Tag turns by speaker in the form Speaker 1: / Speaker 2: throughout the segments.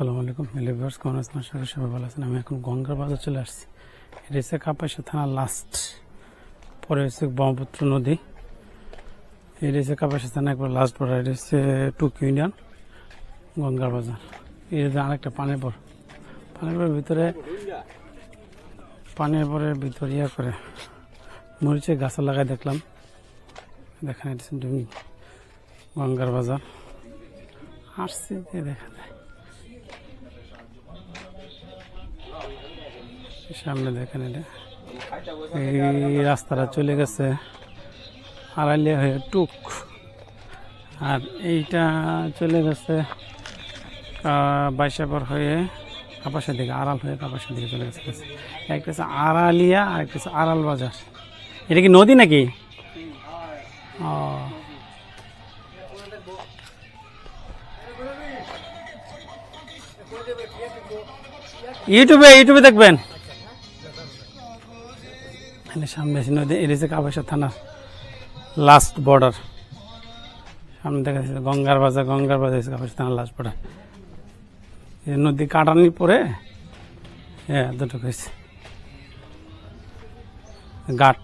Speaker 1: আসসালামু আলাইকুম। লিভার্স কেমন আছেন? আশা করি সবাই ভালো আছেন। আমি এখন গঙ্গার বাজার চলে আসছি। এটা হচ্ছে কাপাসা থানা লাস্ট পরে হচ্ছে ব্রহ্মপুত্র নদী। এটা হচ্ছে কাপাসা থানা একবার লাস্ট পর, এটা হচ্ছে টুকি ইউনিয়ন গঙ্গার বাজার। এটা আরেকটা পানির পর। পানির পরের ভিতরে, পানির পরের ভিতর ইয়া করে, মরিচের গাছ লাগাই দেখলাম। দেখেন, এটা গঙ্গার বাজার। আসছি, দেখা যায় সামনে দেখেন এটা। এই রাস্তাটা চলে গেছে আড়াইলিয়া হয়ে টুক। আর এইটা চলে গেছে বাইশাপর হয়ে কাপাসের দিকে, আড়াল হয়ে কাপাসের দিকে চলে গেছে। একটা হচ্ছে আড়ালিয়া আর একটা হচ্ছে আড়াল বাজার। এটা কি নদী নাকি? ও। ইউটিউবে ইউটিউবে দেখবেন। এখানে সামনে আছে নদী এটা হচ্ছে কাবাসা থানা লাস্ট বর্ডার সামনে দেখা যাচ্ছে গঙ্গার বাজার গঙ্গার বাজার হচ্ছে কাবাসা থানা লাস্ট বর্ডার নদী কাটানি পরে হ্যাঁ দুটোকে হয়েছে। ঘাট,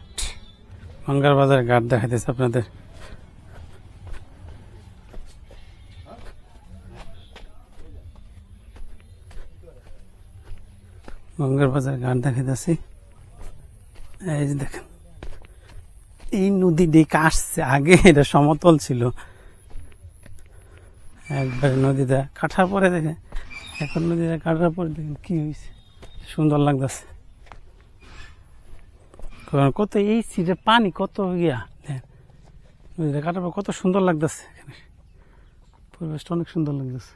Speaker 1: গঙ্গার বাজার ঘাট দেখাইতেছে আপনাদের। গঙ্গার বাজার ঘাট দেখাইতেছি। এই যে দেখেন, এই নদী দিয়ে কাটছে আগে এটা সমতল ছিল। একবারে নদীটা কাটার পরে দেখে এখন নদীটা কাটার পরে দেখেন কি হয়েছে সুন্দর লাগতেছে। কত এই সিটে পানি কত গিয়া দেখেন, নদীটা কাটার পর কত সুন্দর লাগতেছে এখানে। পরিবেশটা অনেক সুন্দর লাগতেছে।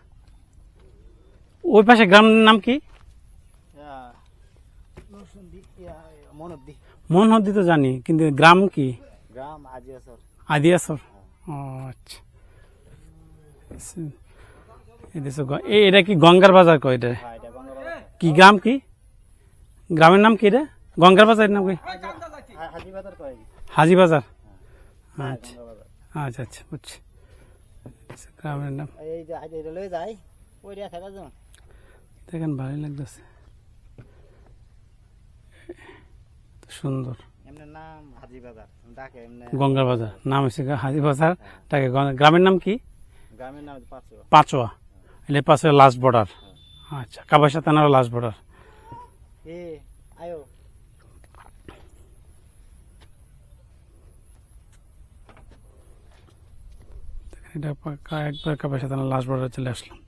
Speaker 1: ওই পাশে গ্রামের নাম কি? মন হদ্দি তো জানি কিন্তু গ্রাম কি?
Speaker 2: গ্রাম আজিয়াসর
Speaker 1: আদিয়াসর? ও আচ্ছা। এটা কি গঙ্গার বাজার কয় এটা?
Speaker 2: হ্যাঁ
Speaker 1: কি গ্রাম কি? গ্রামের নাম কি এটা? গঙ্গার বাজারের নাম কি?
Speaker 2: হাজি বাজার
Speaker 1: হাজি আচ্ছা। আচ্ছা আচ্ছা বুঝছি। গ্রামের নাম। দেখেন ভালোই লাগতেছে। সুন্দর।
Speaker 2: নাম হাজি বাজার ডাকে
Speaker 1: নাম হচ্ছে হাজি বাজার তাকে গ্রামের নাম কি?
Speaker 2: গ্রামের নাম
Speaker 1: পাঁচোয়া। এটা পাশে লাস্ট বর্ডার। আচ্ছা কাবাসা থানার লাস্ট বর্ডার। এটা একবার কাবাসা থানার লাস্ট বর্ডার চলে আসলাম।